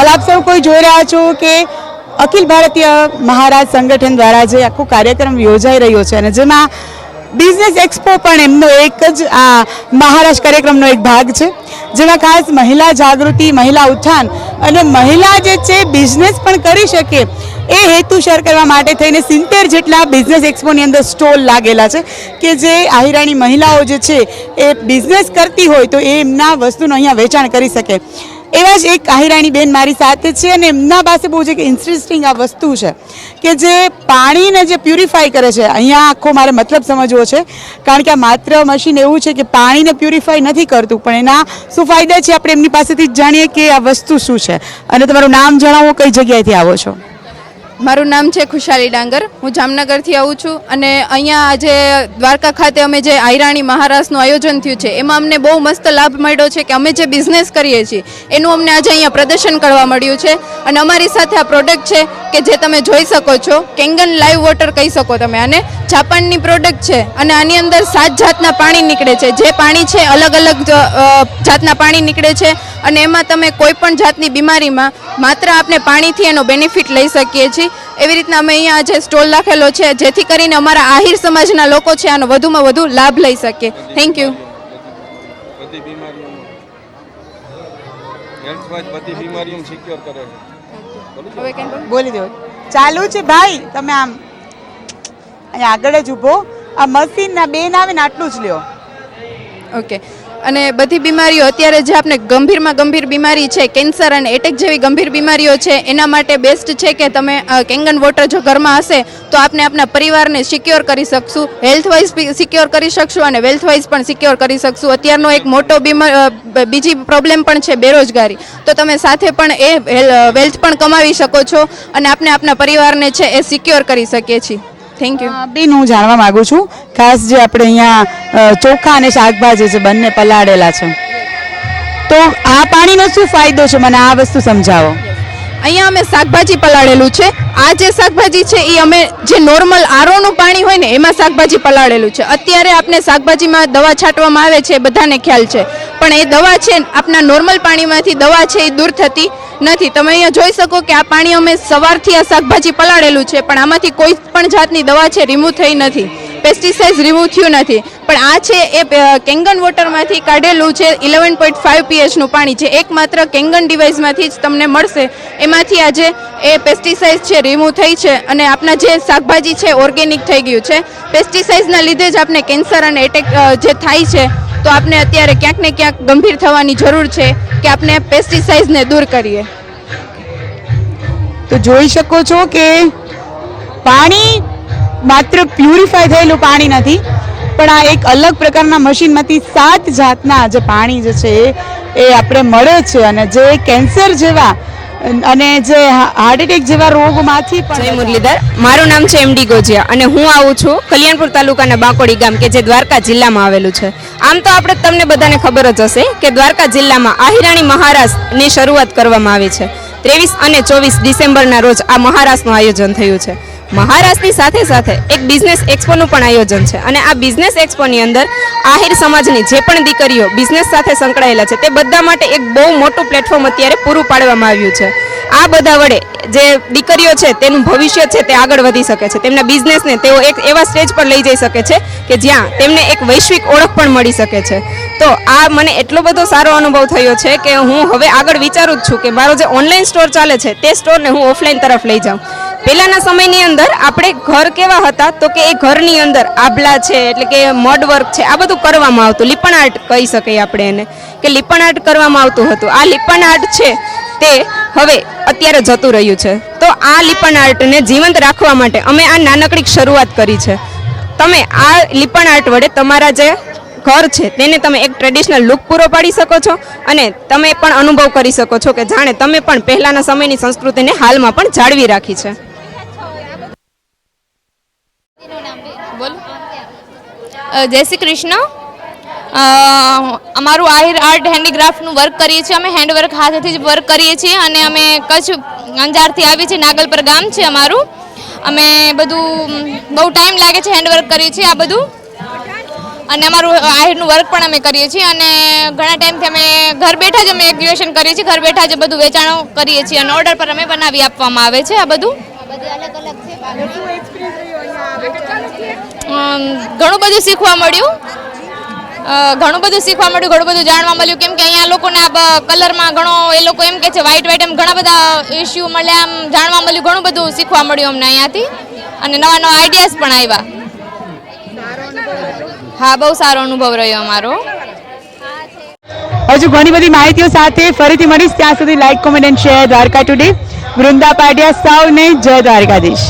હવે આપ સૌ કોઈ જોઈ રહ્યા છો કે અખિલ ભારતીય મહારાજ સંગઠન દ્વારા જે આખો કાર્યક્રમ યોજાઈ રહ્યો છે અને જેમાં બિઝનેસ એક્સપો પણ એમનો એક જ, આ મહારાષ્ટ્ર કાર્યક્રમનો એક ભાગ છે. જેમાં ખાસ મહિલા જાગૃતિ, મહિલા ઉત્થાન અને મહિલા જે છે બિઝનેસ પણ કરી શકે એ હેતુસર કરવા માટે થઈને સિત્તેર જેટલા બિઝનેસ એક્સપોની અંદર સ્ટોલ લાગેલા છે કે જે આહિરાણી મહિલાઓ જે છે એ બિઝનેસ કરતી હોય તો એ એમના વસ્તુનું અહીંયા વેચાણ કરી શકે. એવા જ એક કાહિરાણી બેન મારી સાથે છે અને એમના પાસે બહુ જ એક ઇન્ટરેસ્ટિંગ આ વસ્તુ છે કે જે પાણીને જે પ્યુરિફાય કરે છે. અહીંયા આખો મારે મતલબ સમજવો છે. કારણ કે આ માત્ર મશીન એવું છે કે પાણીને પ્યુરિફાય નથી કરતું, પણ એના શું ફાયદા છે? આપણે એમની પાસેથી જ જાણીએ કે આ વસ્તુ શું છે. અને તમારું નામ જણાવો, કઈ જગ્યાએથી આવો છો? મારું નામ છે ખુશાલી ડાંગર. હું જામનગરથી આવું છું અને અહીંયા આજે દ્વારકા ખાતે અમે જે આયરાણી મહારાસનું આયોજન થયું છે, એમાં અમને બહુ મસ્ત લાભ મળ્યો છે કે અમે જે બિઝનેસ કરીએ છીએ, એનું અમને આજે અહીંયા પ્રદર્શન કરવા મળ્યું છે. અને અમારી સાથે આ પ્રોડક્ટ છે કે જે તમે જોઈ શકો છો, કેંગન લાઈવ વોટર કહી શકો તમે અને જાપાનની પ્રોડક્ટ છે અને આની અંદર સાત જાતના પાણી નીકળે છે. જે પાણી છે અલગ અલગ જાતના પાણી નીકળે છે. અને એમાં તમે કોઈ પણ જાતની બીમારીમાં માત્ર આપણે પાણીથી એનો બેનિફિટ લઈ શકીએ છીએ. એવી રીતના અમે અહીંયા આજે સ્ટોલ રાખેલો છે જેથી કરીને અમારા આહિર સમાજના લોકો છે આનો વધુમાં વધુ લાભ લઈ શકે. થેન્ક યુ બધી બીમારીઓનું. બધી બીમારીઓને સિક્યોર કરે છે. બોલી દો. ચાલુ છે ભાઈ તમે આમ અહીંયા આગળ જ ઊભો. આ મશીનના બેન આવે ને આટલું જ લ્યો. ઓકે અને બધી બીમારીઓ અત્યારે જે આપણે ગંભીરમાં ગંભીર બીમારી છે, કેન્સર અને એટેક જેવી ગંભીર બીમારીઓ છે, એના માટે બેસ્ટ છે કે તમે કેંગન વોટર જો ઘરમાં હશે, તો આપણે આપણા પરિવારને સિક્યોર કરી શકશું હેલ્થ વાઇઝ સિક્યોર કરી શકશું અને વેલ્થ વાઇઝ પણ સિક્યોર કરી શકશું. અત્યારનો એક મોટો બીમાર બીજી પ્રોબ્લેમ પણ છે બેરોજગારી. તો તમે સાથે પણ એ વેલ્થ પણ કમાવી શકો છો અને આપણે આપણા પરિવારને છે એ સિક્યોર કરી શકીએ છીએ. થેન્ક યુ બેન, હું જાણવા માંગુ છું, ખાસ જે આપણે અહીંયા ચોખા અને શાકભાજી છે, બંને પલાળેલા છે. તો આ પાણીનો શું ફાયદો છે? મને આ વસ્તુ સમજાવો. અહીંયા અમે શાકભાજી પલાળેલું છે. આ જે શાકભાજી છે એ અમે જે નોર્મલ આરોનું પાણી હોય ને, એમાં શાકભાજી પલાળેલું છે. અત્યારે આપણે શાકભાજીમાં દવા છાંટવામાં આવે છે બધાને ખ્યાલ છે. પણ એ દવા છે આપણા નોર્મલ પાણીમાંથી દવા છે એ દૂર થતી નથી. તમે અહીંયા જોઈ શકો કે આ પાણી અમે સવારથી આ શાકભાજી પલાળેલું છે, પણ આમાંથી કોઈ પણ જાતની દવા છે રિમૂવ થઈ નથી. પેસ્ટિસાઇડ રિમૂવ થયું નથી. પણ આ છે એ કેંગન વોટરમાંથી કાઢેલું છે ઇલેવન પોઈન્ટ ફાઇવ પીએચનું પાણી જે એકમાત્ર કેંગન ડિવાઇસમાંથી જ તમને મળશે. એમાંથી આજે એ પેસ્ટિસાઇડ છે રિમૂવ થઈ છે અને આપણા જે શાકભાજી છે ઓર્ગેનિક થઈ ગયું છે. પેસ્ટિસાઇડ્સના લીધે જ આપને કેન્સર અને એટેક જે થાય છે, તો આપણે અત્યારે ક્યાંક ને ક્યાંક ગંભીર થવાની જરૂર છે કે આપણે પેસ્ટિસાઇડ્સને દૂર કરીએ. તો જોઈ શકો છો કે પાણી માત્ર પ્યુરિફાય થયેલું પાણી નથી, પણ આ એક અલગ પ્રકારના મશીનમાંથી સાત જાતના જે પાણી જે છે એ- આપણે મળે છે અને જે કેન્સર જેવા અને જે હાર્ટ એટેક જેવા રોગમાંથી જય મુરલીધર. મારું નામ છે એમડી ગોજિયા અને હું આવું છું કલ્યાણપુર તાલુકાના બાંકોડી ગામ કે જે દ્વારકા જિલ્લામાં આવેલું છે. આમ તો આપણે તમને બધાને ખબર જ હશે કે દ્વારકા જિલ્લામાં આહિરાણી મહારાષ્ટ્રની શરૂઆત કરવામાં આવી છે. ત્રેવીસ અને ચોવીસ ડિસેમ્બરના રોજ આ મહારાષ્ટ્રનું આયોજન થયું છે. મહારાષ્ટ્રની સાથે સાથે એક બિઝનેસ એક્સપોનું પણ આયોજન છે. અને આ બિઝનેસ એક્સપોની અંદર આહિર સમાજની જે પણ દીકરીઓ બિઝનેસ સાથે સંકળાયેલા છે, તે બધા માટે એક બહુ મોટું પ્લેટફોર્મ અત્યારે પૂરું પાડવામાં આવ્યું છે. આ બધા વડે જે દીકરીઓ છે, તેનું ભવિષ્ય છે, તે આગળ વધી શકે છે. તેમના બિઝનેસને તેઓ એક એવા સ્ટેજ પર લઈ જઈ શકે છે કે જ્યાં તેમને એક વૈશ્વિક ઓળખ પણ મળી શકે છે. તો આ મને એટલો બધો સારો અનુભવ થયો છે કે હું હવે આગળ વિચારું જ છું કે મારો જે ઓનલાઈન સ્ટોર ચાલે છે, તે સ્ટોરને હું ઓફલાઈન તરફ લઈ જાઉં. પહેલાના સમયની અંદર આપણે ઘર કેવા હતા? તો કે એ ઘરની અંદર આભલા છે, એટલે કે મડ વર્ક છે, આ બધું કરવામાં આવતું. લીપણ આર્ટ કહી શકીએ આપણે એને. કે લીપણ આર્ટ કરવામાં આવતું હતું. આ લીપણ આર્ટ છે, તે હવે અત્યારે જતું રહ્યું છે. તો આ લીપણ આર્ટને જીવંત રાખવા માટે અમે આ નાનકડી શરૂઆત કરી છે. તમે આ લીપણ આર્ટ વડે તમારા જે ઘર છે, તેને તમે એક ટ્રેડિશનલ લુક પૂરો પાડી શકો છો અને તમે પણ અનુભવ કરી શકો છો કે જાણે તમે પણ પહેલાના સમયની સંસ્કૃતિને હાલમાં પણ જાળવી રાખી છે. જય શ્રી કૃષ્ણ. અમારું આહિર આર્ટ હેન્ડીક્રાફ્ટનું વર્ક કરીએ છીએ અમે, હેન્ડવર્ક હાથેથી જ વર્ક કરીએ છીએ અને અમે કચ્છ અંજારથી આવીએ છીએ, નાગલપર ગામ છે અમારું. અમે બધું બહુ ટાઈમ લાગે છે હેન્ડવર્ક કરીએ છીએ આ બધું. અને અમારું આહિરનું વર્ક પણ અમે કરીએ છીએ અને ઘણા ટાઈમથી અમે ઘર બેઠા જ અમે એક્ઝિબિશન કરીએ છીએ, ઘર બેઠા જ બધું વેચાણો કરીએ છીએ અને ઓર્ડર પર અમે બનાવી આપવામાં આવે છે આ બધું. ઘણું બધું શીખવા મળ્યું. ઘણું બધું શીખવા મળ્યું, ઘણું બધું જાણવા મળ્યું. કેમ કે અહીંયા લોકોને આ કલરમાં ઘણો, એ લોકો એમ કે છે વ્હાઇટ વ્હાઇટ એમ ઘણા બધા ઇસ્યુ મળ્યા આમ જાણવા મળ્યું, ઘણું બધું શીખવા મળ્યું અમને અહીંયાથી. અને નવા નવા આઈડિયાઝ પણ આવ્યા. હા, બહુ સારો અનુભવ રહ્યો અમારો. હજુ ઘણી બધી માહિતીઓ સાથે ફરીથી મળીશ. ત્યાં સુધી like comment and share Dwarka today Vrunda Patiya સૌને જય દ્વારકાધીશ.